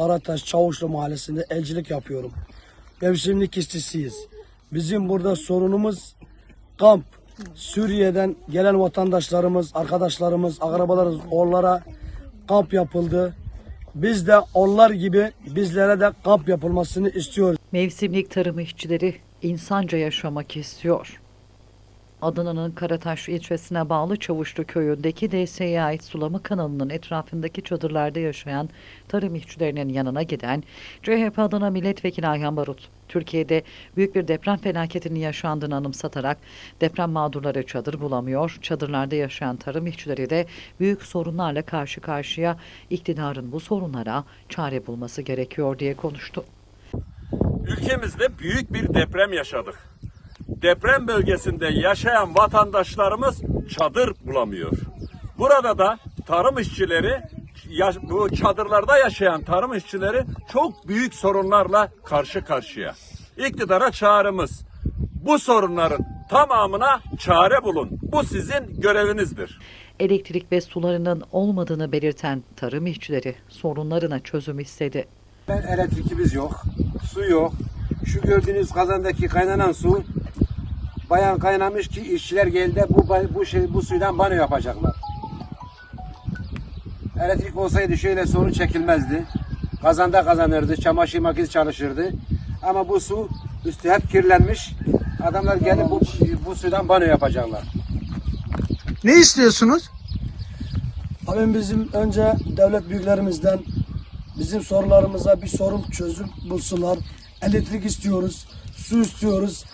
Karataş Çavuşlu Mahallesi'nde elcilik yapıyorum. Mevsimlik işçisiyiz. Bizim burada sorunumuz kamp. Suriye'den gelen vatandaşlarımız, arkadaşlarımız, akrabalarımız onlara kamp yapıldı. Biz de onlar gibi bizlere de kamp yapılmasını istiyoruz. Mevsimlik tarım işçileri insanca yaşamak istiyor. Adana'nın Karataş ilçesine bağlı Çavuşlu köyündeki DSE'ye ait sulama kanalının etrafındaki çadırlarda yaşayan tarım işçilerinin yanına giden CHP Adana Milletvekili Ayhan Barut, Türkiye'de büyük bir deprem felaketinin yaşandığını anımsatarak deprem mağdurları çadır bulamıyor, çadırlarda yaşayan tarım işçileri de büyük sorunlarla karşı karşıya iktidarın bu sorunlara çare bulması gerekiyor diye konuştu. ülkemizde büyük bir deprem yaşadık. Deprem bölgesinde yaşayan vatandaşlarımız çadır bulamıyor. Burada da tarım işçileri bu çadırlarda yaşayan tarım işçileri çok büyük sorunlarla karşı karşıya. İktidara çağrımız bu sorunların tamamına çare bulun. Bu sizin görevinizdir. elektrik ve sularının olmadığını belirten tarım işçileri sorunlarına çözüm istedi. Ben elektrikimiz yok, su yok. Şu gördüğünüz kazandaki kaynanan su bayan kaynamış ki işçiler geldi bu bu şey bu suydan banyo yapacaklar. Elektrik olsaydı şöyle sorun çekilmezdi. Kazanda kazanırdı, çamaşır makinesi çalışırdı. Ama bu su üstü hep kirlenmiş. Adamlar gelip bu, bu sudan banyo yapacaklar. Ne istiyorsunuz? Abim bizim önce devlet büyüklerimizden bizim sorularımıza bir sorun çözüm bulsunlar. Elektrik istiyoruz, su istiyoruz,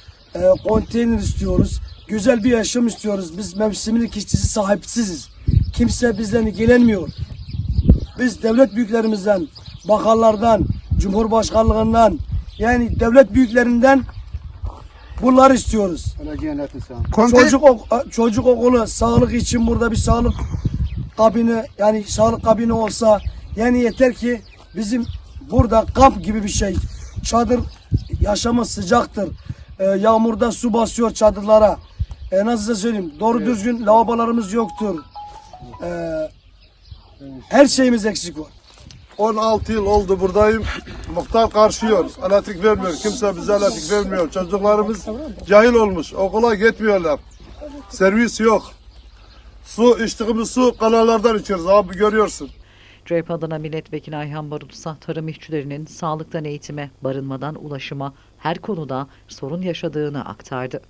e, konteyner istiyoruz, güzel bir yaşam istiyoruz. Biz mevsimlik işçisi sahipsiziz. Kimse bizden ilgilenmiyor. Biz devlet büyüklerimizden, bakanlardan, cumhurbaşkanlığından yani devlet büyüklerinden bunları istiyoruz. Çocuk ok- çocuk okulu sağlık için burada bir sağlık kabini yani sağlık kabini olsa yani yeter ki bizim burada kamp gibi bir şey. Çadır yaşamı sıcaktır. Ee, yağmurda su basıyor çadırlara. Ee, nasıl size söyleyeyim? Doğru düzgün lavabolarımız yoktur. Ee, her şeyimiz eksik var. 16 yıl oldu buradayım. Muhtar karşıyor. Elektrik vermiyor. Kimse bize elektrik vermiyor. Çocuklarımız cahil olmuş. Okula gitmiyorlar. Servis yok. Su, içtiğimiz su kanallardan içiyoruz. Abi görüyorsun. CHP Adana Milletvekili Ayhan Barut ise tarım işçilerinin sağlıktan eğitime, barınmadan ulaşıma her konuda sorun yaşadığını aktardı.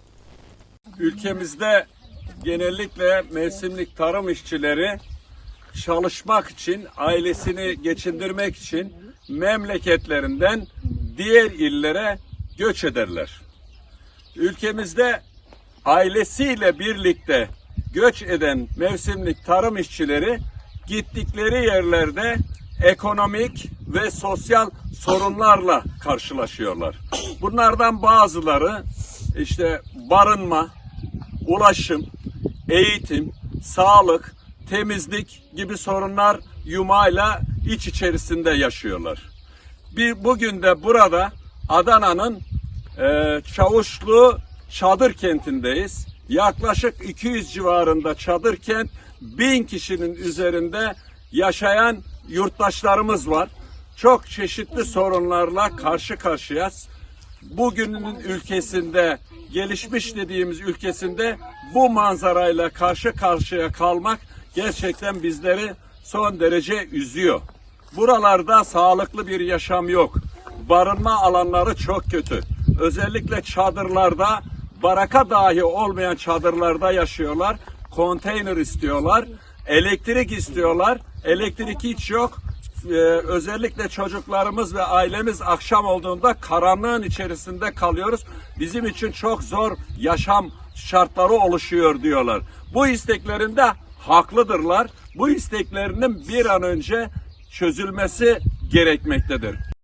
Ülkemizde genellikle mevsimlik tarım işçileri çalışmak için, ailesini geçindirmek için memleketlerinden diğer illere göç ederler. Ülkemizde ailesiyle birlikte göç eden mevsimlik tarım işçileri gittikleri yerlerde ekonomik ve sosyal sorunlarla karşılaşıyorlar. Bunlardan bazıları işte barınma, ulaşım, eğitim, sağlık, temizlik gibi sorunlar yumayla iç içerisinde yaşıyorlar. Bir bugün de burada Adana'nın e, Çavuşlu Çadır kentindeyiz. Yaklaşık 200 civarında çadır kent, 1000 kişinin üzerinde yaşayan yurttaşlarımız var. Çok çeşitli sorunlarla karşı karşıyayız bugünün ülkesinde gelişmiş dediğimiz ülkesinde bu manzarayla karşı karşıya kalmak gerçekten bizleri son derece üzüyor. Buralarda sağlıklı bir yaşam yok. Barınma alanları çok kötü. Özellikle çadırlarda baraka dahi olmayan çadırlarda yaşıyorlar. Konteyner istiyorlar. Elektrik istiyorlar. Elektrik hiç yok e, özellikle çocuklarımız ve ailemiz akşam olduğunda karanlığın içerisinde kalıyoruz. Bizim için çok zor yaşam şartları oluşuyor diyorlar. Bu isteklerinde haklıdırlar. Bu isteklerinin bir an önce çözülmesi gerekmektedir.